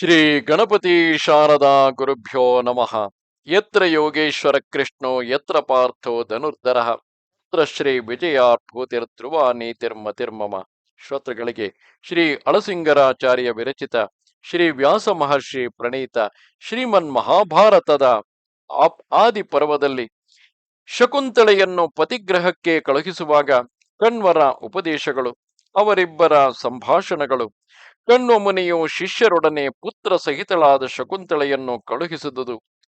ಶ್ರೀ ಗಣಪತಿ ಶಾರದಾ ಗುರುಭ್ಯೋ ನಮಃ. ಯತ್ರ ಯೋಗೇಶ್ವರ ಕೃಷ್ಣೋ, ಯತ್ರ ಪಾರ್ಥೋ ಧನುರ್ಧರ. ಯತ್ರ ಶ್ರೀ ನೀತಿರ್ಮ ನೀತಿರ್ಮತಿರ್ಮಮ ಶ್ರೋತೃಗಳಿಗೆ ಶ್ರೀ ಅಳಸಿಂಗರಾಚಾರ್ಯ ವಿರಚಿತ, ಶ್ರೀ ವ್ಯಾಸ ಮಹರ್ಷಿ ಪ್ರಣೀತ, ಶ್ರೀಮನ್ ಮಹಾಭಾರತದ ಆದಿ ಪರ್ವದಲ್ಲಿ ಶಕುಂತಳೆಯನ್ನು ಪತಿಗ್ರಹಕ್ಕೆ ಕಳುಹಿಸುವಾಗ ಕಣ್ವರ ಉಪದೇಶಗಳು, ಅವರಿಬ್ಬರ ಸಂಭಾಷಣಗಳು ಕಣ್ಣು ಮುನಿಯು ಶಿಷ್ಯರೊಡನೆ ಪುತ್ರ ಸಹಿತಳಾದ ಶಕುಂತಳೆಯನ್ನು ಕಳುಹಿಸಿದುದು.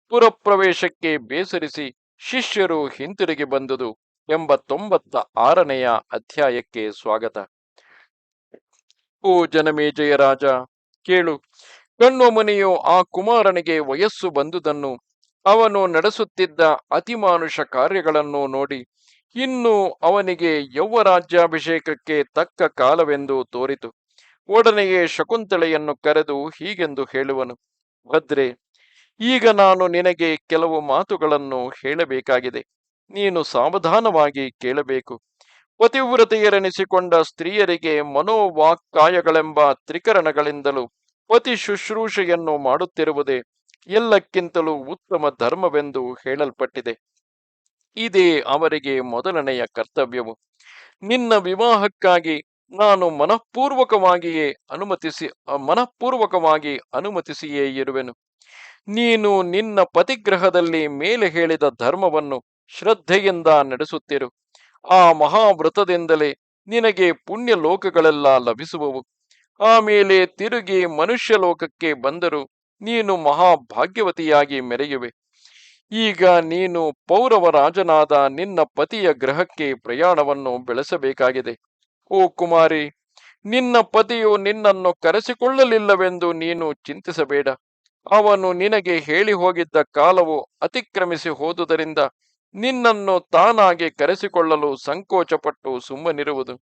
ಪುರಪ್ರವೇಶಕ್ಕೆ ಬೇಸರಿಸಿ ಶಿಷ್ಯರು ಹಿಂತಿರುಗಿ ಬಂದುದು ಎಂಬ ತೊಂಬತ್ತ ಆರನೆಯ ಅಧ್ಯಾಯಕ್ಕೆ ಸ್ವಾಗತ. ಓ ಜನಮೇಜಯ ರಾಜ, ಕೇಳು. ಕಣ್ಣು ಮುನಿಯು ಆ ಕುಮಾರನಿಗೆ ವಯಸ್ಸು ಬಂದುದನ್ನು, ಅವನು ನಡೆಸುತ್ತಿದ್ದ ಅತಿಮಾನುಷ ಕಾರ್ಯಗಳನ್ನು ನೋಡಿ, ಇನ್ನು ಅವನಿಗೆ ಯೌವರಾಜ್ಯಾಭಿಷೇಕಕ್ಕೆ ತಕ್ಕ ಕಾಲವೆಂದು ತೋರಿತು. ಒಡನೆಯೇ ಶಕುಂತಳೆಯನ್ನು ಕರೆದು ಹೀಗೆಂದು ಹೇಳುವನು, ಭದ್ರೆ, ಈಗ ನಾನು ನಿನಗೆ ಕೆಲವು ಮಾತುಗಳನ್ನು ಹೇಳಬೇಕಾಗಿದೆ. ನೀನು ಸಾವಧಾನವಾಗಿ ಕೇಳಬೇಕು. ಪತಿವ್ರತೆಯರೆನಿಸಿಕೊಂಡ ಸ್ತ್ರೀಯರಿಗೆ ಮನೋವಾಕ್ಕಾಯಗಳೆಂಬ ತ್ರಿಕರಣಗಳಿಂದಲೂ ಪತಿ ಶುಶ್ರೂಷೆಯನ್ನು ಮಾಡುತ್ತಿರುವುದೇ ಎಲ್ಲಕ್ಕಿಂತಲೂ ಉತ್ತಮ ಧರ್ಮವೆಂದು ಹೇಳಲ್ಪಟ್ಟಿದೆ. ಇದೇ ಅವರಿಗೆ ಮೊದಲನೆಯ ಕರ್ತವ್ಯವು. ನಿನ್ನ ವಿವಾಹಕ್ಕಾಗಿ ನಾನು ಮನಃಪೂರ್ವಕವಾಗಿಯೇ ಅನುಮತಿಸಿ ಮನಃಪೂರ್ವಕವಾಗಿ ಅನುಮತಿಸಿಯೇ ಇರುವೆನು. ನೀನು ನಿನ್ನ ಪತಿಗ್ರಹದಲ್ಲಿ ಮೇಲೆ ಹೇಳಿದ ಧರ್ಮವನ್ನು ಶ್ರದ್ಧೆಯಿಂದ ನಡೆಸುತ್ತಿರು. ಆ ಮಹಾವ್ರತದಿಂದಲೇ ನಿನಗೆ ಪುಣ್ಯ ಲೋಕಗಳೆಲ್ಲ ಲಭಿಸುವವು ಆಮೇಲೆ ತಿರುಗಿ ಮನುಷ್ಯ ಲೋಕಕ್ಕೆ ಬಂದರೂ ನೀನು ಮಹಾಭಾಗ್ಯವತಿಯಾಗಿ ಮೆರೆಯುವೆ. ಈಗ ನೀನು ಪೌರವ ರಾಜನಾದ ನಿನ್ನ ಪತಿಯ ಗ್ರಹಕ್ಕೆ ಪ್ರಯಾಣವನ್ನು ಬೆಳೆಸಬೇಕಾಗಿದೆ. ಓ ಕುಮಾರಿ, ನಿನ್ನ ಪತಿಯು ನಿನ್ನನ್ನು ಕರೆಸಿಕೊಳ್ಳಲಿಲ್ಲವೆಂದು ನೀನು ಚಿಂತಿಸಬೇಡ. ಅವನು ನಿನಗೆ ಹೇಳಿ ಹೋಗಿದ್ದ ಕಾಲವು ಅತಿಕ್ರಮಿಸಿ ಹೋದುದರಿಂದ ನಿನ್ನನ್ನು ತಾನಾಗಿ ಕರೆಸಿಕೊಳ್ಳಲು ಸಂಕೋಚಪಟ್ಟು ಸುಮ್ಮನಿರುವುದು.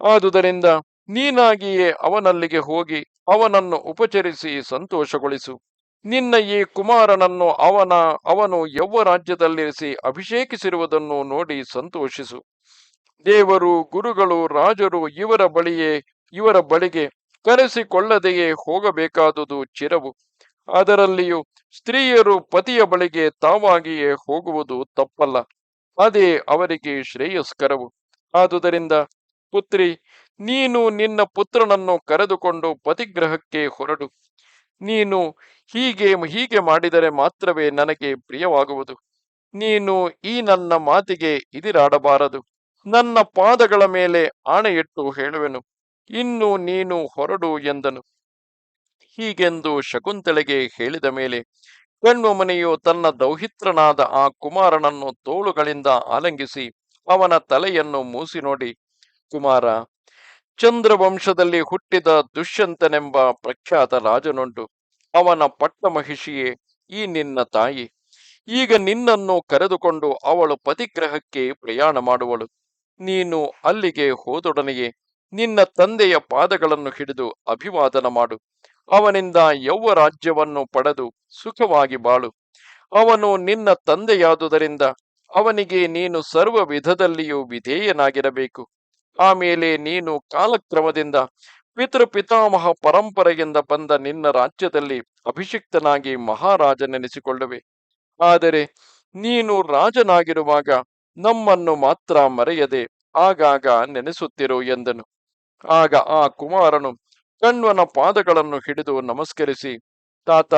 ಆದುದರಿಂದ ನೀನಾಗಿಯೇ ಅವನಲ್ಲಿಗೆ ಹೋಗಿ ಅವನನ್ನು ಉಪಚರಿಸಿ ಸಂತೋಷಗೊಳಿಸು. ನಿನ್ನ ಈ ಕುಮಾರನನ್ನು ಅವನ, ಅವನು ಯೌವ ರಾಜ್ಯದಲ್ಲಿರಿಸಿ ಅಭಿಷೇಕಿಸಿರುವುದನ್ನು ನೋಡಿ ಸಂತೋಷಿಸು. ದೇವರು, ಗುರುಗಳು, ರಾಜರು ಇವರ ಬಳಿಯೇ, ಇವರ ಬಳಿಗೆ ಕರೆಸಿಕೊಳ್ಳದೆಯೇ ಹೋಗಬೇಕಾದುದು ಚಿರವು. ಅದರಲ್ಲಿಯೂ ಸ್ತ್ರೀಯರು ಪತಿಯ ಬಳಿಗೆ ತಾವಾಗಿಯೇ ಹೋಗುವುದು ತಪ್ಪಲ್ಲ. ಅದೇ ಅವರಿಗೆ ಶ್ರೇಯಸ್ಕರವು. ಆದುದರಿಂದ ಪುತ್ರಿ, ನೀನು ನಿನ್ನ ಪುತ್ರನನ್ನು ಕರೆದುಕೊಂಡು ಪತಿಗ್ರಹಕ್ಕೆ ಹೊರಡು. ನೀನು ಹೀಗೆ ಹೀಗೆ ಮಾಡಿದರೆ ಮಾತ್ರವೇ ನನಗೆ ಪ್ರಿಯವಾಗುವುದು. ನೀನು ಈ ನನ್ನ ಮಾತಿಗೆ ಇದಿರಾಡಬಾರದು ನನ್ನ ಪಾದಗಳ ಮೇಲೆ ಆಣೆಯಿಟ್ಟು ಹೇಳುವೆನು, ಇನ್ನು ನೀನು ಹೊರಡು ಎಂದನು. ಹೀಗೆಂದು ಶಕುಂತಳೆಗೆ ಹೇಳಿದ ಮೇಲೆ ಕಣ್ವಮನೆಯು ತನ್ನ ದೌಹಿತ್ರನಾದ ಆ ಕುಮಾರನನ್ನು ತೋಳುಗಳಿಂದ ಆಲಂಗಿಸಿ ಅವನ ತಲೆಯನ್ನು ಮೂಸಿ ನೋಡಿ ಕುಮಾರ, ಚಂದ್ರವಂಶದಲ್ಲಿ ಹುಟ್ಟಿದ ದುಷ್ಯಂತನೆಂಬ ಪ್ರಖ್ಯಾತ ರಾಜನುಂಟು. ಅವನ ಪಟ್ಟಮಹಿಷಿಯೇ, ಈ ನಿನ್ನ ತಾಯಿ. ಈಗ ನಿನ್ನನ್ನು ಕರೆದುಕೊಂಡು ಅವಳು ಪತಿಗ್ರಹಕ್ಕೆ ಪ್ರಯಾಣ ಮಾಡುವಳು. ನೀನು ಅಲ್ಲಿಗೆ ಹೋದೊಡನೆಯೇ ನಿನ್ನ ತಂದೆಯ ಪಾದಗಳನ್ನು ಹಿಡಿದು ಅಭಿವಾದನ ಮಾಡು. ಅವನಿಂದ ಯೌವ ರಾಜ್ಯವನ್ನು ಪಡೆದು ಸುಖವಾಗಿ ಬಾಳು. ಅವನು ನಿನ್ನ ತಂದೆಯಾದುದರಿಂದ ಅವನಿಗೆ ನೀನು ಸರ್ವ ವಿಧದಲ್ಲಿಯೂ ವಿಧೇಯನಾಗಿರಬೇಕು. ಆಮೇಲೆ ನೀನು ಕಾಲಕ್ರಮದಿಂದ ಪಿತೃಪಿತಾಮಹ ಪರಂಪರೆಯಿಂದ ಬಂದ ನಿನ್ನ ರಾಜ್ಯದಲ್ಲಿ ಅಭಿಷಿಕ್ತನಾಗಿ ಮಹಾರಾಜನೆನಿಸಿಕೊಳ್ಳುವೆ. ಆದರೆ ನೀನು ರಾಜನಾಗಿರುವಾಗ ನಮ್ಮನ್ನು ಮಾತ್ರ ಮರೆಯದೆ ಆಗಾಗ ನೆನೆಸುತ್ತಿರು ಎಂದನು. ಆಗ ಆ ಕುಮಾರನು ಕಣ್ವನ ಪಾದಗಳನ್ನು ಹಿಡಿದು ನಮಸ್ಕರಿಸಿ, ತಾತ,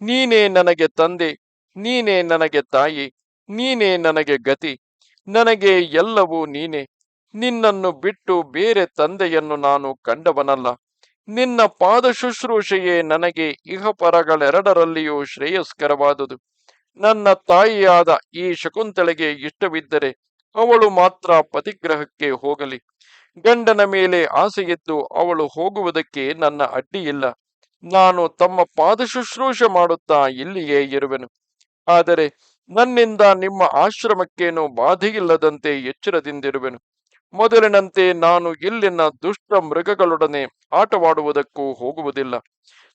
ನೀನೇ ನನಗೆ ತಂದೆ, ನೀನೇ ನನಗೆ ತಾಯಿ, ನೀನೇ ನನಗೆ ಗತಿ, ನನಗೆ ಎಲ್ಲವೂ ನೀನೇ. ನಿನ್ನನ್ನು ಬಿಟ್ಟು ಬೇರೆ ತಂದೆಯನ್ನು ನಾನು ಕಂಡವನಲ್ಲ. ನಿನ್ನ ಪಾದ ಶುಶ್ರೂಷೆಯೇ ನನಗೆ ಇಹಪರಗಳೆರಡರಲ್ಲಿಯೂ ಶ್ರೇಯಸ್ಕರವಾದುದು. ನನ್ನ ತಾಯಿಯಾದ ಈ ಶಕುಂತಳೆಗೆ ಇಷ್ಟವಿದ್ದರೆ ಅವಳು ಮಾತ್ರ ಪತಿಗ್ರಹಕ್ಕೆ ಹೋಗಲಿ. ಗಂಡನ ಮೇಲೆ ಆಸೆಯಿದ್ದು ಅವಳು ಹೋಗುವುದಕ್ಕೆ ನನ್ನ ಅಡ್ಡಿಯಿಲ್ಲ. ನಾನು ತಮ್ಮ ಪಾದ ಶುಶ್ರೂಷೆ ಮಾಡುತ್ತಾ ಇಲ್ಲಿಯೇ ಇರುವೆನು. ಆದರೆ ನನ್ನಿಂದ ನಿಮ್ಮ ಆಶ್ರಮಕ್ಕೇನು ಬಾಧೆಯಿಲ್ಲದಂತೆ ಎಚ್ಚರದಿಂದಿರುವೆನು. ಮೊದಲಿನಂತೆ ನಾನು ಇಲ್ಲಿನ ದುಷ್ಟ ಮೃಗಗಳೊಡನೆ ಆಟವಾಡುವುದಕ್ಕೂ ಹೋಗುವುದಿಲ್ಲ.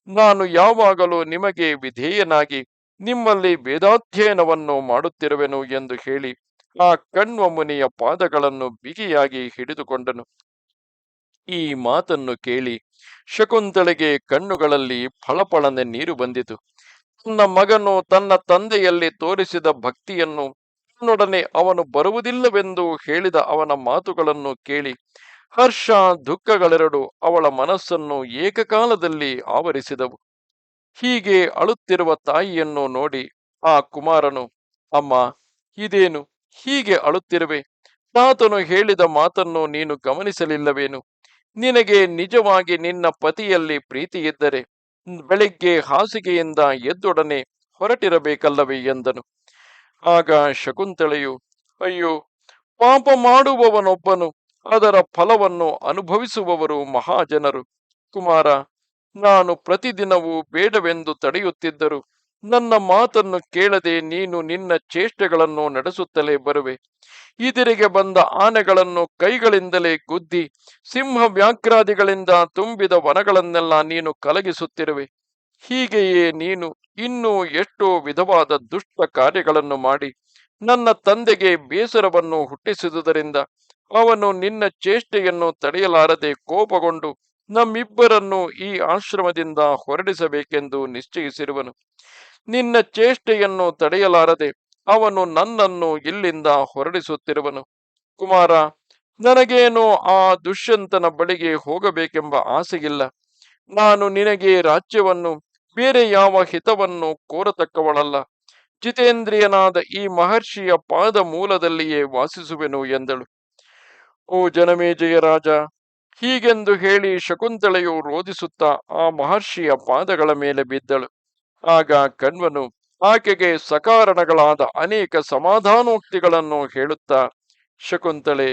ನಾನು ಯಾವಾಗಲೂ ನಿಮಗೆ ವಿಧೇಯನಾಗಿ ನಿಮ್ಮಲ್ಲಿ ವೇದಾಧ್ಯಯನವನ್ನು ಮಾಡುತ್ತಿರುವೆನು ಎಂದು ಹೇಳಿ ಆ ಕಣ್ವ ಮುನಿಯ ಪಾದಗಳನ್ನು ಬಿಗಿಯಾಗಿ ಹಿಡಿದುಕೊಂಡನು. ಈ ಮಾತನ್ನು ಕೇಳಿ ಶಕುಂತಳೆಗೆ ಕಣ್ಣುಗಳಲ್ಲಿ ಫಳಫಳನೆ ನೀರು ಬಂದಿತು. ತನ್ನ ಮಗನು ತನ್ನ ತಂದೆಯಲ್ಲಿ ತೋರಿಸಿದ ಭಕ್ತಿಯನ್ನು ತನ್ನೊಡನೆ ಅವನು ಬರುವುದಿಲ್ಲವೆಂದು ಹೇಳಿದ ಅವನ ಮಾತುಗಳನ್ನು ಕೇಳಿ ಹರ್ಷ ದುಃಖಗಳೆರಡು ಅವಳ ಮನಸ್ಸನ್ನು ಏಕಕಾಲದಲ್ಲಿ ಆವರಿಸಿದವು. ಹೀಗೆ ಅಳುತ್ತಿರುವ ತಾಯಿಯನ್ನು ನೋಡಿ ಆ ಕುಮಾರನು, ಅಮ್ಮ, ಇದೇನು? ಹೀಗೆ ಅಳುತ್ತಿರುವೆ? ತಾತನು ಹೇಳಿದ ಮಾತನ್ನು ನೀನು ಗಮನಿಸಲಿಲ್ಲವೇನು? ನಿನಗೆ ನಿಜವಾಗಿ ನಿನ್ನ ಪತಿಯಲ್ಲಿ ಪ್ರೀತಿಯಿದ್ದರೆ ಬೆಳಿಗ್ಗೆ ಹಾಸಿಗೆಯಿಂದ ಎದ್ದೊಡನೆ ಹೊರಟಿರಬೇಕಲ್ಲವೇ? ಎಂದನು. ಆಗ ಶಕುಂತಳೆಯು, ಅಯ್ಯೋ, ಪಾಪ ಮಾಡುವವನೊಬ್ಬನು, ಅದರ ಫಲವನ್ನು ಅನುಭವಿಸುವವರು ಮಹಾಜನರು. ಕುಮಾರ ನಾನು ಪ್ರತಿದಿನವೂ ಬೇಡವೆಂದು ತಡೆಯುತ್ತಿದ್ದರು. ನನ್ನ ಮಾತನ್ನು ಕೇಳದೆ ನೀನು ನಿನ್ನ ಚೇಷ್ಟೆಗಳನ್ನು ನಡೆಸುತ್ತಲೇ ಬರುವೆ. ಇದರಿಗೆ ಬಂದ ಆನೆಗಳನ್ನು ಕೈಗಳಿಂದಲೇ ಗುದ್ದಿ, ಸಿಂಹ ವ್ಯಾಘ್ರಾದಿಗಳಿಂದ ತುಂಬಿದ ವನಗಳನ್ನೆಲ್ಲ ನೀನು ಕಲಗಿಸುತ್ತಿರುವೆ. ಹೀಗೆಯೇ ನೀನು ಇನ್ನೂ ಎಷ್ಟೋ ವಿಧವಾದ ದುಷ್ಟ ಕಾರ್ಯಗಳನ್ನು ಮಾಡಿ, ನನ್ನ ತಂದೆಗೆ ಬೇಸರವನ್ನು ಹುಟ್ಟಿಸಿದುದರಿಂದ ಅವನು ನಿನ್ನ ಚೇಷ್ಟೆಯನ್ನು ತಡೆಯಲಾರದೆ ಕೋಪಗೊಂಡು ನಮ್ಮಿಬ್ಬರನ್ನು ಈ ಆಶ್ರಮದಿಂದ ಹೊರಡಿಸಬೇಕೆಂದು ನಿಶ್ಚಯಿಸಿರುವನು. ನಿನ್ನ ಚೇಷ್ಟೆಯನ್ನು ತಡೆಯಲಾರದೆ ಅವನು ನನ್ನನ್ನು ಇಲ್ಲಿಂದ ಹೊರಡಿಸುತ್ತಿರುವನು. ಕುಮಾರ, ನನಗೇನು ಆ ದುಷ್ಯಂತನ ಬಳಿಗೆ ಹೋಗಬೇಕೆಂಬ ಆಸೆಯಿಲ್ಲ. ನಾನು ನಿನಗೆ ರಾಜ್ಯವನ್ನು, ಬೇರೆ ಯಾವ ಹಿತವನ್ನು ಕೋರತಕ್ಕವಳಲ್ಲ. ಜಿತೇಂದ್ರಿಯನಾದ ಈ ಮಹರ್ಷಿಯ ಪಾದ ಮೂಲದಲ್ಲಿಯೇ ವಾಸಿಸುವೆನು ಎಂದಳು. ಓ ಜನಮೇಜಯ ರಾಜ ಹೀಗೆಂದು ಹೇಳಿ ಶಕುಂತಳೆಯು ರೋಧಿಸುತ್ತಾ ಆ ಮಹರ್ಷಿಯ ಪಾದಗಳ ಮೇಲೆ ಬಿದ್ದಳು. ಆಗ ಕಣ್ವನು, ಆಕೆಗೆ ಸಕಾರಣಗಳಾದ ಅನೇಕ ಸಮಾಧಾನೋಕ್ತಿಗಳನ್ನು ಹೇಳುತ್ತಾ ಶಕುಂತಳೆ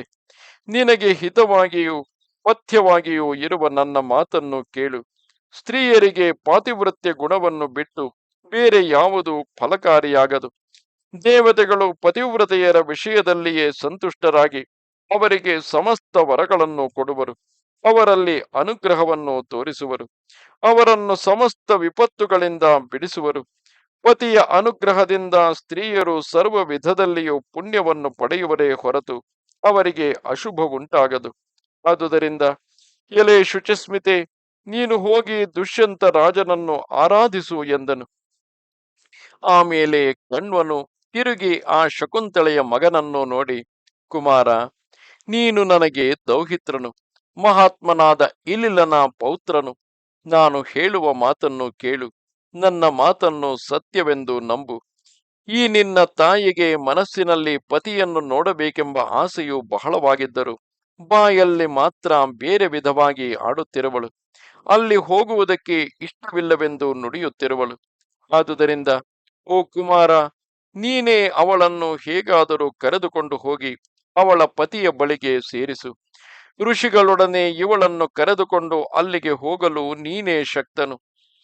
ನಿನಗೆ ಹಿತವಾಗಿಯೂ ಪಥ್ಯವಾಗಿಯೂ ಇರುವ ನನ್ನ ಮಾತನ್ನು ಕೇಳು. ಸ್ತ್ರೀಯರಿಗೆ ಪಾತಿವೃತ್ಯ ಗುಣವನ್ನು ಬಿಟ್ಟು ಬೇರೆ ಯಾವುದು ಫಲಕಾರಿಯಾಗದು. ದೇವತೆಗಳು ಪತಿವ್ರತೆಯರ ವಿಷಯದಲ್ಲಿಯೇ ಸಂತುಷ್ಟರಾಗಿ ಅವರಿಗೆ ಸಮಸ್ತ ವರಗಳನ್ನು ಕೊಡುವರು. ಅವರಲ್ಲಿ ಅನುಗ್ರಹವನ್ನು ತೋರಿಸುವರು. ಅವರನ್ನು ಸಮಸ್ತ ವಿಪತ್ತುಗಳಿಂದ ಬಿಡಿಸುವರು. ಪತಿಯ ಅನುಗ್ರಹದಿಂದ ಸ್ತ್ರೀಯರು ಸರ್ವ ವಿಧದಲ್ಲಿಯೂ ಪುಣ್ಯವನ್ನು ಪಡೆಯುವರೇ ಹೊರತು ಅವರಿಗೆ ಅಶುಭ ಉಂಟಾಗದು ಆದುದರಿಂದ, ಎಲೆ ಶುಚಿಸ್ಮಿತೆ, ನೀನು ಹೋಗಿ ದುಷ್ಯಂತ ರಾಜನನ್ನು ಆರಾಧಿಸು ಎಂದನು. ಆಮೇಲೆ ಕಣ್ವನು ತಿರುಗಿ ಆ ಶಕುಂತಳೆಯ ಮಗನನ್ನು ನೋಡಿ, ಕುಮಾರ ನೀನು ನನಗೆ ದೌಹಿತ್ರನು, ಮಹಾತ್ಮನಾದ ಇಲಿಲನ ಪೌತ್ರನು. ನಾನು ಹೇಳುವ ಮಾತನ್ನು ಕೇಳು, ನನ್ನ ಮಾತನ್ನು ಸತ್ಯವೆಂದು ನಂಬು. ಈ ನಿನ್ನ ತಾಯಿಗೆ ಮನಸ್ಸಿನಲ್ಲಿ ಪತಿಯನ್ನು ನೋಡಬೇಕೆಂಬ ಆಸೆಯು ಬಹಳವಾಗಿದ್ದರು, ಬಾಯಲ್ಲಿ ಮಾತ್ರ ಬೇರೆ ವಿಧವಾಗಿ ಆಡುತ್ತಿರುವಳು. ಅಲ್ಲಿ ಹೋಗುವುದಕ್ಕೆ ಇಷ್ಟವಿಲ್ಲವೆಂದು ನುಡಿಯುತ್ತಿರುವಳು. ಆದುದರಿಂದ, ಓ ಕುಮಾರ, ನೀನೇ ಅವಳನ್ನು ಹೇಗಾದರೂ ಕರೆದುಕೊಂಡು ಹೋಗಿ ಅವಳ ಪತಿಯ ಬಳಿಗೆ ಸೇರಿಸು. ಋಷಿಗಳೊಡನೆ ಇವಳನ್ನು ಕರೆದುಕೊಂಡು ಅಲ್ಲಿಗೆ ಹೋಗಲು ನೀನೇ ಶಕ್ತನು.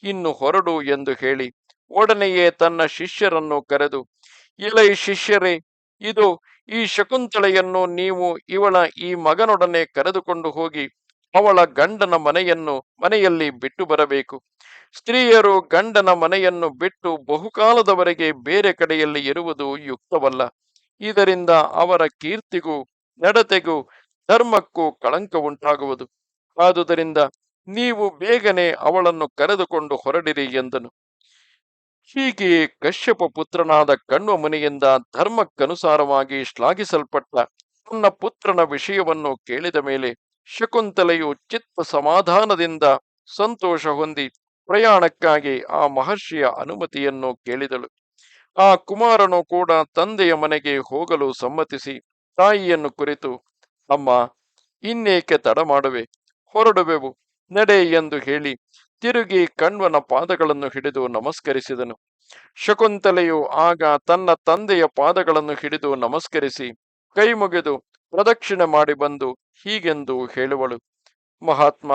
ಇನ್ನು ಹೊರಡು ಎಂದು ಹೇಳಿ, ಒಡನೆಯೇ ತನ್ನ ಶಿಷ್ಯರನ್ನು ಕರೆದು ಇಲೈ ಶಿಷ್ಯರೇ, ಇದು ಈ ಶಕುಂತಳೆಯನ್ನು ನೀವು ಇವಳ ಈ ಮಗನೊಡನೆ ಕರೆದುಕೊಂಡು ಹೋಗಿ, ಅವಳ ಗಂಡನ ಮನೆಯನ್ನು, ಮನೆಯಲ್ಲಿ ಬಿಟ್ಟು ಬರಬೇಕು. ಸ್ತ್ರೀಯರು ಗಂಡನ ಮನೆಯನ್ನು ಬಿಟ್ಟು ಬಹುಕಾಲದವರೆಗೆ ಬೇರೆ ಕಡೆಯಲ್ಲಿ ಇರುವುದು ಯುಕ್ತವಲ್ಲ. ಇದರಿಂದ ಅವರ ಕೀರ್ತಿಗೂ, ನಡತೆಗೂ, ಧರ್ಮಕ್ಕೂ ಕಳಂಕ ಉಂಟಾಗುವುದು. ಆದುದರಿಂದ ನೀವು ಬೇಗನೆ ಅವಳನ್ನು ಕರೆದುಕೊಂಡು ಹೊರಡಿರಿ ಎಂದನು. ಹೀಗೆ ಕಶ್ಯಪ ಪುತ್ರನಾದ ಕಣ್ವ ಮುನಿಯಿಂದ ಧರ್ಮಕ್ಕನುಸಾರವಾಗಿ ಶ್ಲಾಘಿಸಲ್ಪಟ್ಟ ತನ್ನ ಪುತ್ರನ ವಿಷಯವನ್ನು ಕೇಳಿದ ಮೇಲೆ ಶಕುಂತಲೆಯು ಚಿತ್ತ ಸಮಾಧಾನದಿಂದ ಸಂತೋಷ ಹೊಂದಿ ಪ್ರಯಾಣಕ್ಕಾಗಿ ಆ ಮಹರ್ಷಿಯ ಅನುಮತಿಯನ್ನು ಕೇಳಿದಳು. ಆ ಕುಮಾರನು ಕೂಡ ತಂದೆಯ ಮನೆಗೆ ಹೋಗಲು ಸಮ್ಮತಿಸಿ ತಾಯಿಯನ್ನು ಕುರಿತು, ಅಮ್ಮ, ಇನ್ನೇಕೆ ತಡ ಮಾಡುವೆ? ಹೊರಡುವೆವು, ನಡೆ ಎಂದು ಹೇಳಿ ತಿರುಗಿ ಕಣ್ವನ ಪಾದಗಳನ್ನು ಹಿಡಿದು ನಮಸ್ಕರಿಸಿದನು. ಶಕುಂತಲೆಯು ಆಗ ತನ್ನ ತಂದೆಯ ಪಾದಗಳನ್ನು ಹಿಡಿದು ನಮಸ್ಕರಿಸಿ ಕೈ ಮುಗಿದು ಪ್ರದಕ್ಷಿಣೆ ಮಾಡಿ ಬಂದು ಹೀಗೆಂದು ಹೇಳುವಳು. ಮಹಾತ್ಮ,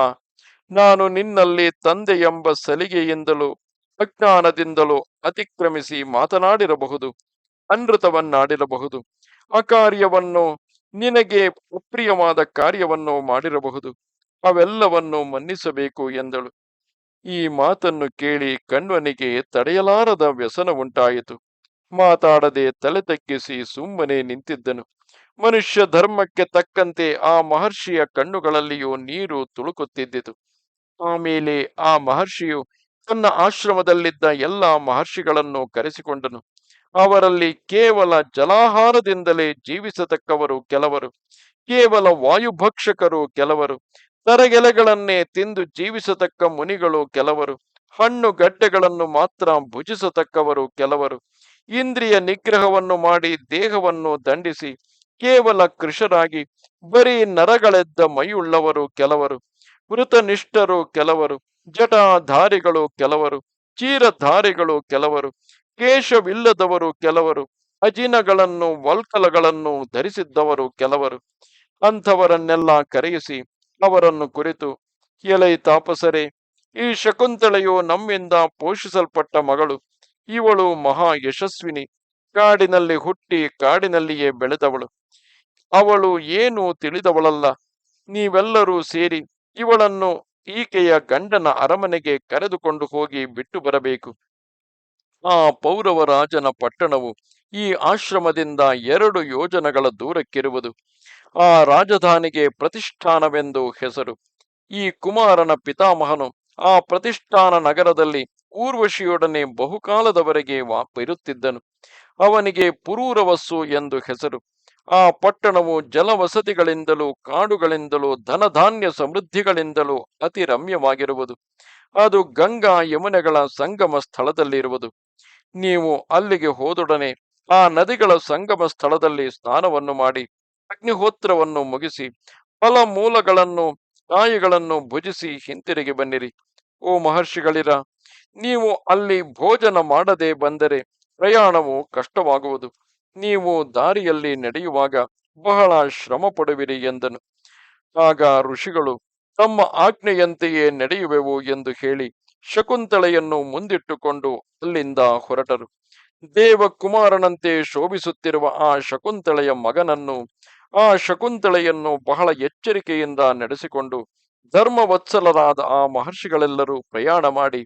ನಾನು ನಿನ್ನಲ್ಲಿ ತಂದೆ ಎಂಬ ಸಲಿಗೆಯಿಂದಲೂ ಅಜ್ಞಾನದಿಂದಲೂ ಅತಿಕ್ರಮಿಸಿ ಮಾತನಾಡಿರಬಹುದು, ಅನೃತವನ್ನಾಡಿರಬಹುದು. ಆ ಕಾರ್ಯವನ್ನು ನಿನಗೆ ಅಪ್ರಿಯವಾದ ಕಾರ್ಯವನ್ನು ಮಾಡಿರಬಹುದು. ಅವೆಲ್ಲವನ್ನು ಮನ್ನಿಸಬೇಕು ಎಂದಳು. ಈ ಮಾತನ್ನು ಕೇಳಿ ಕಣ್ವನಿಗೆ ತಡೆಯಲಾರದ ವ್ಯಸನ ಉಂಟಾಯಿತು ಮಾತಾಡದೆ ತಲೆ ತಗ್ಗಿಸಿ ಸುಮ್ಮನೆ ನಿಂತಿದ್ದನು. ಮನುಷ್ಯ ಧರ್ಮಕ್ಕೆ ತಕ್ಕಂತೆ ಆ ಮಹರ್ಷಿಯ ಕಣ್ಣುಗಳಲ್ಲಿಯೂ ನೀರು ತುಳುಕುತ್ತಿದ್ದಿತು. ಆಮೇಲೆ ಆ ಮಹರ್ಷಿಯು ತನ್ನ ಆಶ್ರಮದಲ್ಲಿದ್ದ ಎಲ್ಲ ಮಹರ್ಷಿಗಳನ್ನು ಕರೆಸಿಕೊಂಡನು. ಅವರಲ್ಲಿ ಕೇವಲ ಜಲಾಹಾರದಿಂದಲೇ ಜೀವಿಸತಕ್ಕವರು ಕೆಲವರು, ಕೇವಲ ವಾಯುಭಕ್ಷಕರು ಕೆಲವರು, ತರಗೆಲೆಗಳನ್ನೇ ತಿಂದು ಜೀವಿಸತಕ್ಕ ಮುನಿಗಳು ಕೆಲವರು, ಹಣ್ಣು ಗಡ್ಡೆಗಳನ್ನು ಮಾತ್ರ ಭುಜಿಸತಕ್ಕವರು ಕೆಲವರು. ಇಂದ್ರಿಯ ನಿಗ್ರಹವನ್ನು ಮಾಡಿ ದೇಹವನ್ನು ದಂಡಿಸಿ, ಕೇವಲ ಕೃಷರಾಗಿ, ಬರೀ ನರಗಳೆದ್ದ ಮೈಯುಳ್ಳವರು ಕೆಲವರು ಮೃತನಿಷ್ಠರು ಕೆಲವರು ಜಟಾಧಾರಿಗಳು ಕೆಲವರು, ಚೀರಧಾರಿಗಳು ಕೆಲವರು, ಕೇಶವಿಲ್ಲದವರು ಕೆಲವರು ಅಜಿನಗಳನ್ನು ವಲ್ಕಲಗಳನ್ನು ಧರಿಸಿದ್ದವರು ಕೆಲವರು. ಅಂಥವರನ್ನೆಲ್ಲ ಕರೆಯಿಸಿ ಅವರನ್ನು ಕುರಿತು, ಎಲೈ ತಾಪಸರೇ, ಈ ಶಕುಂತಳೆಯು ನಮ್ಮಿಂದ ಪೋಷಿಸಲ್ಪಟ್ಟ ಮಗಳು. ಇವಳು ಮಹಾ ಯಶಸ್ವಿನಿ. ಕಾಡಿನಲ್ಲಿ ಹುಟ್ಟಿ ಕಾಡಿನಲ್ಲಿಯೇ ಬೆಳೆದವಳು. ಅವಳು ಏನು ತಿಳಿದವಳಲ್ಲ. ನೀವೆಲ್ಲರೂ ಸೇರಿ ಇವಳನ್ನು ಈಕೆಯ ಗಂಡನ ಅರಮನೆಗೆ ಕರೆದುಕೊಂಡು ಹೋಗಿ ಬಿಟ್ಟು ಬರಬೇಕು. ಆ ಪೌರವ ರಾಜನ ಪಟ್ಟಣವು ಈ ಆಶ್ರಮದಿಂದ ಎರಡು ಯೋಜನಗಳ ದೂರಕ್ಕಿರುವುದು. ಆ ರಾಜಧಾನಿಗೆ ಪ್ರತಿಷ್ಠಾನವೆಂದು ಹೆಸರು. ಈ ಕುಮಾರನ ಪಿತಾಮಹನು ಆ ಪ್ರತಿಷ್ಠಾನ ನಗರದಲ್ಲಿ ಊರ್ವಶಿಯೊಡನೆ ಬಹುಕಾಲದವರೆಗೆ ವಾಪಿರುತ್ತಿದ್ದನು ಅವನಿಗೆ ಪುರೂರವಸ್ಸು ಎಂದು ಹೆಸರು. ಆ ಪಟ್ಟಣವು ಜಲವಸತಿಗಳಿಂದಲೂ ಕಾಡುಗಳಿಂದಲೂ ಧನಧಾನ್ಯ ಸಮೃದ್ಧಿಗಳಿಂದಲೂ ಅತಿ ರಮ್ಯವಾಗಿರುವುದು ಅದು ಗಂಗಾ ಯಮುನೆಗಳ ಸಂಗಮ ಸ್ಥಳದಲ್ಲಿರುವುದು. ನೀವು ಅಲ್ಲಿಗೆ ಹೋದೊಡನೆ ಆ ನದಿಗಳ ಸಂಗಮ ಸ್ಥಳದಲ್ಲಿ ಸ್ನಾನವನ್ನು ಮಾಡಿ, ಅಗ್ನಿಹೋತ್ರವನ್ನು ಮುಗಿಸಿ ಫಲ ಮೂಲಗಳನ್ನು ಕಾಯಿಗಳನ್ನು ಭುಜಿಸಿ ಹಿಂತಿರುಗಿ ಬನ್ನಿರಿ. ಓ ಮಹರ್ಷಿಗಳಿರ, ನೀವು ಅಲ್ಲಿ ಭೋಜನ ಮಾಡದೆ ಬಂದರೆ ಪ್ರಯಾಣವು ಕಷ್ಟವಾಗುವುದು. ನೀವು ದಾರಿಯಲ್ಲಿ ನಡೆಯುವಾಗ ಬಹಳ ಶ್ರಮ ಪಡುವಿರಿ ಎಂದನು. ಆಗ ಋಷಿಗಳು, ತಮ್ಮ ಆಜ್ಞೆಯಂತೆಯೇ ನಡೆಯುವೆವು ಎಂದು ಹೇಳಿ ಶಕುಂತಳೆಯನ್ನು ಮುಂದಿಟ್ಟುಕೊಂಡು ಅಲ್ಲಿಂದ ಹೊರಟರು. ದೇವಕುಮಾರನಂತೆ ಶೋಭಿಸುತ್ತಿರುವ ಆ ಶಕುಂತಳೆಯ ಮಗನನ್ನು, ಆ ಶಕುಂತಳೆಯನ್ನು ಬಹಳ ಎಚ್ಚರಿಕೆಯಿಂದ ನಡೆಸಿಕೊಂಡು ಧರ್ಮವತ್ಸಲರಾದ ಆ ಮಹರ್ಷಿಗಳೆಲ್ಲರೂ ಪ್ರಯಾಣ ಮಾಡಿ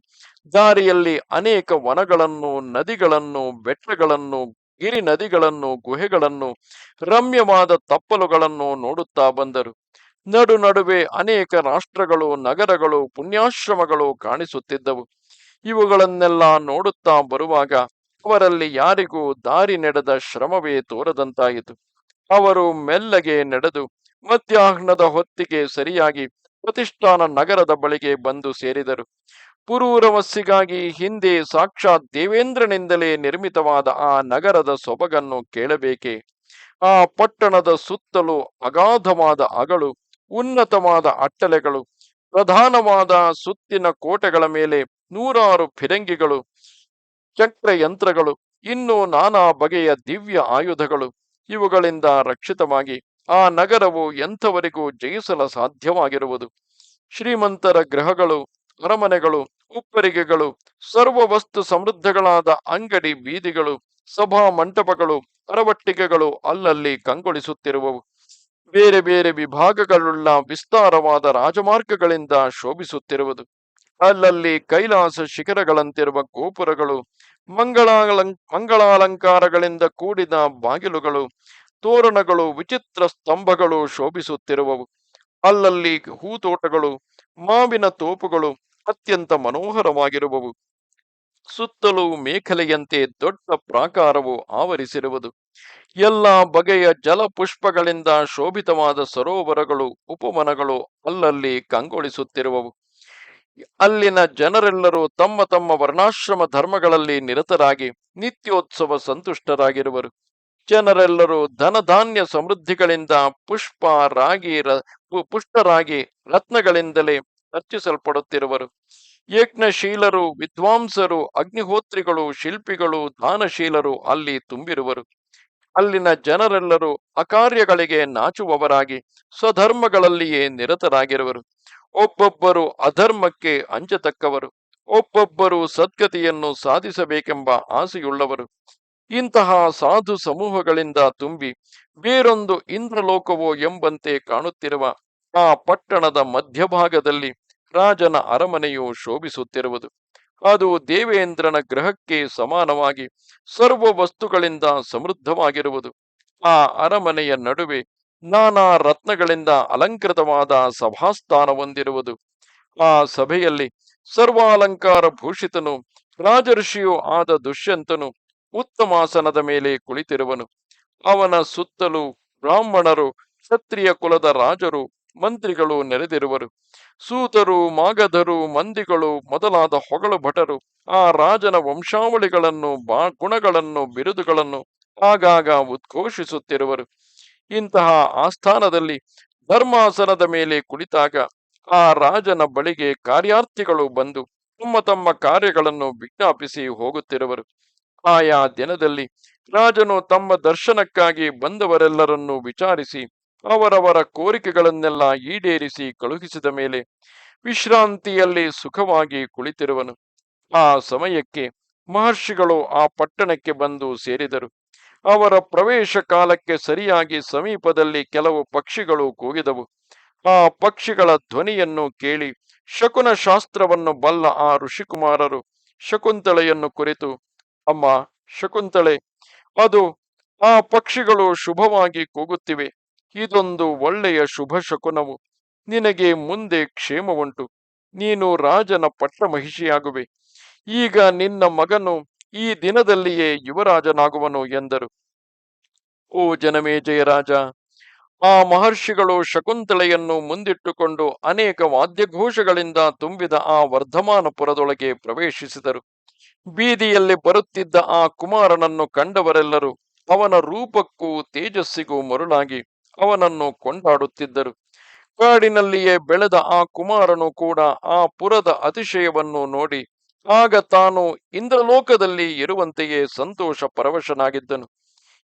ದಾರಿಯಲ್ಲಿ ಅನೇಕ ವನಗಳನ್ನು, ನದಿಗಳನ್ನು, ಬೆಟ್ಟಗಳನ್ನು ಗಿರಿ ನದಿಗಳನ್ನು ಗುಹೆಗಳನ್ನು, ರಮ್ಯವಾದ ತಪ್ಪಲುಗಳನ್ನು ನೋಡುತ್ತಾ ಬಂದರು. ನಡು ನಡುವೆ ಅನೇಕ ರಾಷ್ಟ್ರಗಳು, ನಗರಗಳು, ಪುಣ್ಯಾಶ್ರಮಗಳು ಕಾಣಿಸುತ್ತಿದ್ದವು. ಇವುಗಳನ್ನೆಲ್ಲ ನೋಡುತ್ತಾ ಬರುವಾಗ ಅವರಲ್ಲಿ ಯಾರಿಗೂ ದಾರಿ ನಡೆದ ಶ್ರಮವೇ ತೋರದಂತಾಯಿತು. ಅವರು ಮೆಲ್ಲಗೆ ನಡೆದು ಮಧ್ಯಾಹ್ನದ ಹೊತ್ತಿಗೆ ಸರಿಯಾಗಿ ಪ್ರತಿಷ್ಠಾನ ನಗರದ ಬಳಿಗೆ ಬಂದು ಸೇರಿದರು. ಪುರೂರವಸ್ಸಿಗಾಗಿ ಹಿಂದೆ ಸಾಕ್ಷಾತ್ ದೇವೇಂದ್ರನಿಂದಲೇ ನಿರ್ಮಿತವಾದ ಆ ನಗರದ ಸೊಬಗನ್ನು ಕೇಳಬೇಕೆ? ಆ ಪಟ್ಟಣದ ಸುತ್ತಲೂ ಅಗಾಧವಾದ ಅಗಳು ಉನ್ನತವಾದ ಅಟ್ಟಲೆಗಳು, ಪ್ರಧಾನವಾದ ಸುತ್ತಿನ ಕೋಟೆಗಳ ಮೇಲೆ ನೂರಾರು ಫಿರಂಗಿಗಳು ಚಕ್ರಯಂತ್ರಗಳು ಇನ್ನೂ ನಾನಾ ಬಗೆಯ ದಿವ್ಯ ಆಯುಧಗಳು ಇವುಗಳಿಂದ ರಕ್ಷಿತವಾಗಿ ಆ ನಗರವು ಎಂಥವರಿಗೂ ಜಯಿಸಲು ಸಾಧ್ಯವಾಗಿರುವುದು. ಶ್ರೀಮಂತರ ಗ್ರಹಗಳು ಅರಮನೆಗಳು ಉಪ್ಪರಿಗೆಗಳು ಸರ್ವ ವಸ್ತು ಸಮೃದ್ಧಗಳಾದ ಅಂಗಡಿ ಬೀದಿಗಳು, ಸಭಾ ಮಂಟಪಗಳು ಅರವಟ್ಟಿಗೆಗಳು ಅಲ್ಲಲ್ಲಿ ಕಂಗೊಳಿಸುತ್ತಿರುವವು. ಬೇರೆ ಬೇರೆ ವಿಭಾಗಗಳುಳ್ಳ ವಿಸ್ತಾರವಾದ ರಾಜಮಾರ್ಗಗಳಿಂದ ಶೋಭಿಸುತ್ತಿರುವುದು. ಅಲ್ಲಲ್ಲಿ ಕೈಲಾಸ ಶಿಖರಗಳಂತಿರುವ ಗೋಪುರಗಳು, ಮಂಗಳಾಲಂ, ಮಂಗಳಾಲಂಕಾರಗಳಿಂದ ಕೂಡಿದ ಬಾಗಿಲುಗಳು, ತೋರಣಗಳು, ವಿಚಿತ್ರ ಸ್ತಂಭಗಳು ಶೋಭಿಸುತ್ತಿರುವವು. ಅಲ್ಲಲ್ಲಿ ಹೂತೋಟಗಳು, ಮಾವಿನ ತೋಪುಗಳು ಅತ್ಯಂತ ಮನೋಹರವಾಗಿರುವವು. ಸುತ್ತಲೂ ಮೇಖಲೆಯಂತೆ ದೊಡ್ಡ ಪ್ರಾಕಾರವು ಆವರಿಸಿರುವುದು. ಎಲ್ಲ ಬಗೆಯ ಜಲಪುಷ್ಪಗಳಿಂದ ಶೋಭಿತವಾದ ಸರೋವರಗಳು, ಉಪವನಗಳು ಅಲ್ಲಲ್ಲಿ ಕಂಗೊಳಿಸುತ್ತಿರುವವು. ಅಲ್ಲಿನ ಜನರೆಲ್ಲರೂ ತಮ್ಮ ತಮ್ಮ ವರ್ಣಾಶ್ರಮ ಧರ್ಮಗಳಲ್ಲಿ ನಿರತರಾಗಿ ನಿತ್ಯೋತ್ಸವ ಸಂತುಷ್ಟರಾಗಿರುವರು. ಜನರೆಲ್ಲರೂ ಧನಧಾನ್ಯ ಸಮೃದ್ಧಿಗಳಿಂದ ಪುಷ್ಪ ರಾಗಿ ಪುಷ್ಟರಾಗಿ ರತ್ನಗಳಿಂದಲೇ ರಚಿಸಲ್ಪಡುತ್ತಿರುವರು ಯಜ್ಞಶೀಲರು, ವಿದ್ವಾಂಸರು, ಅಗ್ನಿಹೋತ್ರಿಗಳು, ಶಿಲ್ಪಿಗಳು, ದಾನಶೀಲರು ಅಲ್ಲಿ ತುಂಬಿರುವರು. ಅಲ್ಲಿನ ಜನರೆಲ್ಲರೂ ಅಕಾರ್ಯಗಳಿಗೆ ನಾಚುವವರಾಗಿ ಸ್ವಧರ್ಮಗಳಲ್ಲಿಯೇ ನಿರತರಾಗಿರುವರು. ಒಬ್ಬೊಬ್ಬರು ಅಧರ್ಮಕ್ಕೆ ಅಂಜತಕ್ಕವರು. ಒಬ್ಬೊಬ್ಬರು ಸದ್ಗತಿಯನ್ನು ಸಾಧಿಸಬೇಕೆಂಬ ಆಸೆಯುಳ್ಳವರು. ಇಂತಹ ಸಾಧು ಸಮೂಹಗಳಿಂದ ತುಂಬಿ, ಬೇರೊಂದು ಇಂದ್ರಲೋಕವೋ ಎಂಬಂತೆ ಕಾಣುತ್ತಿರುವ ಆ ಪಟ್ಟಣದ ಮಧ್ಯಭಾಗದಲ್ಲಿ ರಾಜನ ಅರಮನೆಯು ಶೋಭಿಸುತ್ತಿರುವುದು. ಅದು ದೇವೇಂದ್ರನ ಗ್ರಹಕ್ಕೆ ಸಮಾನವಾಗಿ ಸರ್ವ ವಸ್ತುಗಳಿಂದ ಸಮೃದ್ಧವಾಗಿರುವುದು. ಆ ಅರಮನೆಯ ನಡುವೆ ನಾನಾ ರತ್ನಗಳಿಂದ ಅಲಂಕೃತವಾದ ಸಭಾಸ್ಥಾನ ಹೊಂದಿರುವುದು. ಆ ಸಭೆಯಲ್ಲಿ ಸರ್ವಾಲಂಕಾರ ಭೂಷಿತನು, ರಾಜಋಷಿಯೂ ಆದ ದುಷ್ಯಂತನು ಉತ್ತಮಾಸನದ ಮೇಲೆ ಕುಳಿತಿರುವನು. ಅವನ ಸುತ್ತಲೂ ಬ್ರಾಹ್ಮಣರು, ಕ್ಷತ್ರಿಯ ಕುಲದ ರಾಜರು ಮಂತ್ರಿಗಳು ನೆರೆದಿರುವರು. ಸೂತರು, ಮಾಗಧರು, ಮಂದಿಗಳು ಮೊದಲಾದ ಹೊಗಳು ಭಟರು. ಆ ರಾಜನ ವಂಶಾವಳಿಗಳನ್ನು, ಬಾ, ಗುಣಗಳನ್ನು, ಬಿರುದುಗಳನ್ನು ಆಗಾಗ ಉದ್ಘೋಷಿಸುತ್ತಿರುವರು. ಇಂತಹ ಆಸ್ಥಾನದಲ್ಲಿ ಧರ್ಮಾಸನದ ಮೇಲೆ ಕುಳಿತಾಗ ಆ ರಾಜನ ಬಳಿಗೆ ಕಾರ್ಯಾರ್ಥಿಗಳು ಬಂದು ತಮ್ಮ ತಮ್ಮ ಕಾರ್ಯಗಳನ್ನು ವಿಜ್ಞಾಪಿಸಿ ಹೋಗುತ್ತಿರುವರು. ಆಯಾ ದಿನದಲ್ಲಿ ರಾಜನು ತಮ್ಮ ದರ್ಶನಕ್ಕಾಗಿ ಬಂದವರೆಲ್ಲರನ್ನು ವಿಚಾರಿಸಿ ಅವರವರ ಕೋರಿಕೆಗಳನ್ನೆಲ್ಲ ಈಡೇರಿಸಿ ಕಳುಹಿಸಿದ ಮೇಲೆ ವಿಶ್ರಾಂತಿಯಲ್ಲಿ ಸುಖವಾಗಿ ಕುಳಿತಿರುವನು. ಆ ಸಮಯಕ್ಕೆ ಮಹರ್ಷಿಗಳು ಆ ಪಟ್ಟಣಕ್ಕೆ ಬಂದು ಸೇರಿದರು. ಅವರ ಪ್ರವೇಶ ಕಾಲಕ್ಕೆ ಸರಿಯಾಗಿ ಸಮೀಪದಲ್ಲಿ ಕೆಲವು ಪಕ್ಷಿಗಳು ಕೂಗಿದವು. ಆ ಪಕ್ಷಿಗಳ ಧ್ವನಿಯನ್ನು ಕೇಳಿ ಶಕುನ ಶಾಸ್ತ್ರವನ್ನು ಬಲ್ಲ ಆ ಋಷಿಕುಮಾರರು ಶಕುಂತಳೆಯನ್ನು ಕುರಿತು, ಅಮ್ಮ, ಶಕುಂತಳೆ, ಅದು ಆ ಪಕ್ಷಿಗಳು ಶುಭವಾಗಿ ಕೂಗುತ್ತಿವೆ. ಇದೊಂದು ಒಳ್ಳೆಯ ಶುಭ ಶಕುನವು. ನಿನಗೆ ಮುಂದೆ ಕ್ಷೇಮವುಂಟು. ನೀನು ರಾಜನ ಪಟ್ಟಮಹಿಷಿಯಾಗುವೆ. ಈಗ ನಿನ್ನ ಮಗನು ಈ ದಿನದಲ್ಲಿಯೇ ಯುವರಾಜನಾಗುವನು ಎಂದರು. ಓ ಜನಮೇಜಯ ರಾಜ. ಆ ಮಹರ್ಷಿಗಳು ಶಕುಂತಳೆಯನ್ನು ಮುಂದಿಟ್ಟುಕೊಂಡು ಅನೇಕ ವಾದ್ಯಘೋಷಗಳಿಂದ ತುಂಬಿದ ಆ ವರ್ಧಮಾನಪುರದೊಳಗೆ ಪ್ರವೇಶಿಸಿದರು. ಬೀದಿಯಲ್ಲಿ ಬರುತ್ತಿದ್ದ ಆ ಕುಮಾರನನ್ನು ಕಂಡವರೆಲ್ಲರೂ ಅವನ ರೂಪಕ್ಕೂ ತೇಜಸ್ಸಿಗೂ ಮರುಳಾಗಿ ಅವನನ್ನು ಕೊಂಡಾಡುತ್ತಿದ್ದರು. ಕಾಡಿನಲ್ಲಿಯೇ ಬೆಳೆದ ಆ ಕುಮಾರನು ಕೂಡ ಆ ಪುರದ ಅತಿಶಯವನ್ನು ನೋಡಿ, ಆಗ ತಾನು ಇಂದ್ರಲೋಕದಲ್ಲಿ ಇರುವಂತೆಯೇ ಸಂತೋಷ ಪರವಶನಾಗಿದ್ದನು.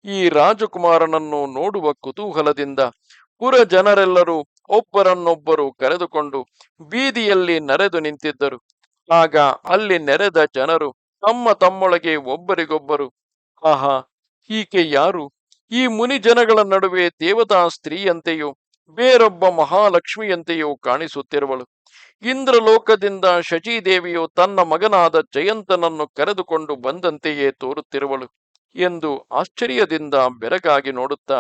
ಈ ರಾಜಕುಮಾರನನ್ನು ನೋಡುವ ಕುತೂಹಲದಿಂದ ಪುರ ಜನರೆಲ್ಲರೂ ಒಬ್ಬರನ್ನೊಬ್ಬರು ಕರೆದುಕೊಂಡು ಬೀದಿಯಲ್ಲಿ ನೆರೆದು ನಿಂತಿದ್ದರು. ಆಗ ಅಲ್ಲಿ ನೆರೆದ ಜನರು ತಮ್ಮ ತಮ್ಮೊಳಗೆ ಒಬ್ಬರಿಗೊಬ್ಬರು, ಆಹಾ ಈಕೆ ಯಾರು? ಈ ಮುನಿ ಜನಗಳ ನಡುವೆ ದೇವತಾ ಸ್ತ್ರೀಯಂತೆಯೂ ಬೇರೊಬ್ಬ ಮಹಾಲಕ್ಷ್ಮಿಯಂತೆಯೂ ಕಾಣಿಸುತ್ತಿರುವಳು. ಇಂದ್ರಲೋಕದಿಂದ ಶಚೀದೇವಿಯು ತನ್ನ ಮಗನಾದ ಜಯಂತನನ್ನು ಕರೆದುಕೊಂಡು ಬಂದಂತೆಯೇ ತೋರುತ್ತಿರುವಳು ಎಂದು ಆಶ್ಚರ್ಯದಿಂದ ಬೆರಗಾಗಿ ನೋಡುತ್ತಾ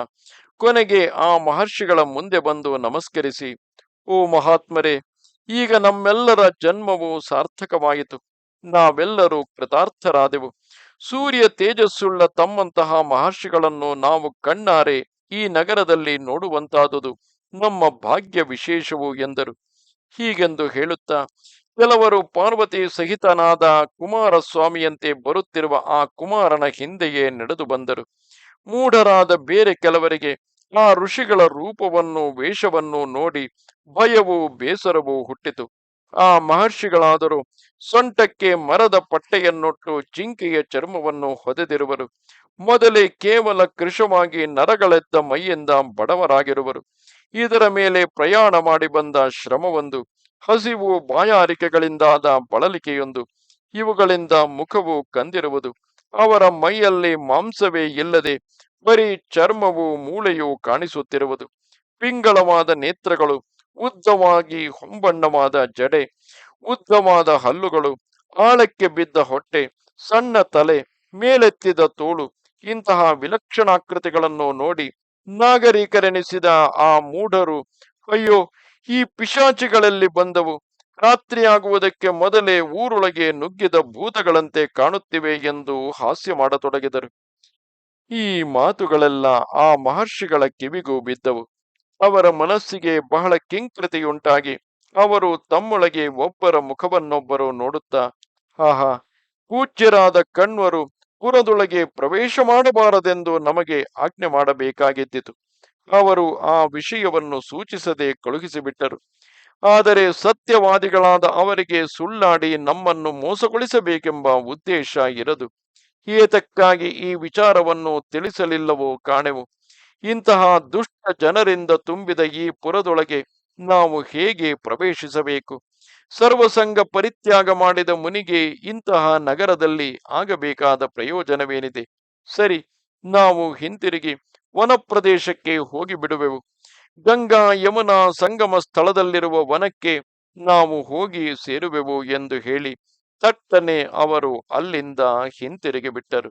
ಕೊನೆಗೆ ಆ ಮಹರ್ಷಿಗಳ ಮುಂದೆ ಬಂದು ನಮಸ್ಕರಿಸಿ, ಓ ಮಹಾತ್ಮರೇ, ಈಗ ನಮ್ಮೆಲ್ಲರ ಜನ್ಮವು ಸಾರ್ಥಕವಾಯಿತು. ನಾವೆಲ್ಲರೂ ಕೃತಾರ್ಥರಾದೆವು. ಸೂರ್ಯ ತೇಜಸ್ಸುಳ್ಳ ತಮ್ಮಂತಹ ಮಹರ್ಷಿಗಳನ್ನು ನಾವು ಕಣ್ಣಾರೆ ಈ ನಗರದಲ್ಲಿ ನೋಡುವಂತಾದುದು. ನಮ್ಮ ಭಾಗ್ಯ ವಿಶೇಷವು ಎಂದರು. ಹೀಗೆಂದು ಹೇಳುತ್ತಾ, ಕೆಲವರು ಪಾರ್ವತಿ ಸಹಿತನಾದ ಕುಮಾರಸ್ವಾಮಿಯಂತೆ ಬರುತ್ತಿರುವ ಆ ಕುಮಾರನ ಹಿಂದೆಯೇ ನಡೆದು ಬಂದರು. ಮೂಢರಾದ ಬೇರೆ ಕೆಲವರಿಗೆ ಆ ಋಷಿಗಳ ರೂಪವನ್ನು ವೇಷವನ್ನು ನೋಡಿ ಭಯವೂ ಬೇಸರವೂ ಹುಟ್ಟಿತು. ಆ ಮಹರ್ಷಿಗಳಾದರೂ. ಸೊಂಟಕ್ಕೆ ಮರದ ಪಟ್ಟೆಯನ್ನೊಟ್ಟು ಜಿಂಕೆಯ ಚರ್ಮವನ್ನು ಹೊದೆದಿರುವರು. ಮೊದಲೇ ಕೇವಲ ಕೃಶವಾಗಿ ನರಗಳೆದ್ದ ಮೈಯಿಂದ ಬಡವರಾಗಿರುವರು. ಇದರ ಮೇಲೆ ಪ್ರಯಾಣ ಮಾಡಿ ಬಂದ ಶ್ರಮವೊಂದು, ಹಸಿವು ಬಾಯಾರಿಕೆಗಳಿಂದಾದ ಬಳಲಿಕೆಯೊಂದು. ಇವುಗಳಿಂದ ಮುಖವು ಕಂದಿರುವುದು. ಅವರ ಮೈಯಲ್ಲಿ ಮಾಂಸವೇ ಇಲ್ಲದೆ ಬರೀ ಚರ್ಮವು ಮೂಳೆಯೂ ಕಾಣಿಸುತ್ತಿರುವುದು. ಪಿಂಗಳವಾದ ನೇತ್ರಗಳು ಉದ್ದವಾಗಿ ಹೊಂಬಣ್ಣವಾದ ಜಡೆ, ಉದ್ದವಾದ ಹಲ್ಲುಗಳು, ಆಳಕ್ಕೆ ಬಿದ್ದ ಹೊಟ್ಟೆ, ಸಣ್ಣ ತಲೆ, ಮೇಲೆತ್ತಿದ ತೋಳು, ಇಂತಹ ವಿಲಕ್ಷಣಾಕೃತಿಗಳನ್ನು ನೋಡಿ ನಾಗರಿಕರೆನಿಸಿದ ಆ ಮೂಢರು, ಅಯ್ಯೋ, ಈ ಪಿಶಾಚಿಗಳಲ್ಲಿ ಬಂದವು, ರಾತ್ರಿಯಾಗುವುದಕ್ಕೆ ಮೊದಲೇ ಊರೊಳಗೆ ನುಗ್ಗಿದ ಭೂತಗಳಂತೆ ಕಾಣುತ್ತಿವೆ ಎಂದು ಹಾಸ್ಯ ಮಾಡತೊಡಗಿದರು. ಈ ಮಾತುಗಳೆಲ್ಲ ಆ ಮಹರ್ಷಿಗಳ ಕಿವಿಗೂ ಬಿದ್ದವು. ಅವರ ಮನಸ್ಸಿಗೆ ಬಹಳ ಕಿಂಕೃತಿಯುಂಟಾಗಿ ಅವರು ತಮ್ಮೊಳಗೆ ಒಬ್ಬರ ಮುಖವನ್ನೊಬ್ಬರು ನೋಡುತ್ತಾ, ಆಹಾ, ಪೂಜ್ಯರಾದ ಕಣ್ವರು ಪುರದೊಳಗೆ ಪ್ರವೇಶ ಮಾಡಬಾರದೆಂದು ನಮಗೆ ಆಜ್ಞೆ ಮಾಡಬೇಕಾಗಿದ್ದಿತು. ಅವರು ಆ ವಿಷಯವನ್ನು ಸೂಚಿಸದೆ ಕಳುಹಿಸಿಬಿಟ್ಟರು. ಆದರೆ ಸತ್ಯವಾದಿಗಳಾದ ಅವರಿಗೆ ಸುಳ್ಳಾಡಿ ನಮ್ಮನ್ನು ಮೋಸಗೊಳಿಸಬೇಕೆಂಬ ಉದ್ದೇಶ ಇರದು. ಏತಕ್ಕಾಗಿ ಈ ವಿಚಾರವನ್ನು ತಿಳಿಸಲಿಲ್ಲವೋ ಕಾಣೆವು. ಇಂತಹ ದುಷ್ಟ ಜನರಿಂದ ತುಂಬಿದ ಈ ಪುರದೊಳಗೆ ನಾವು ಹೇಗೆ ಪ್ರವೇಶಿಸಬೇಕು? ಸರ್ವಸಂಗ ಪರಿತ್ಯಾಗ ಮಾಡಿದ ಮುನಿಗೆ ಇಂತಹ ನಗರದಲ್ಲಿ ಆಗಬೇಕಾದ ಪ್ರಯೋಜನವೇನಿದೆ? ಸರಿ, ನಾವು ಹಿಂತಿರುಗಿ ವನ ಪ್ರದೇಶಕ್ಕೆ ಹೋಗಿ ಬಿಡುವೆವು ಗಂಗಾ ಯಮುನಾ ಸಂಗಮ ಸ್ಥಳದಲ್ಲಿರುವ ವನಕ್ಕೆ ನಾವು ಹೋಗಿ ಸೇರುವೆವು ಎಂದು ಹೇಳಿ ತಟ್ಟನೆ ಅವರು ಅಲ್ಲಿಂದ ಹಿಂತಿರುಗಿ ಬಿಟ್ಟರು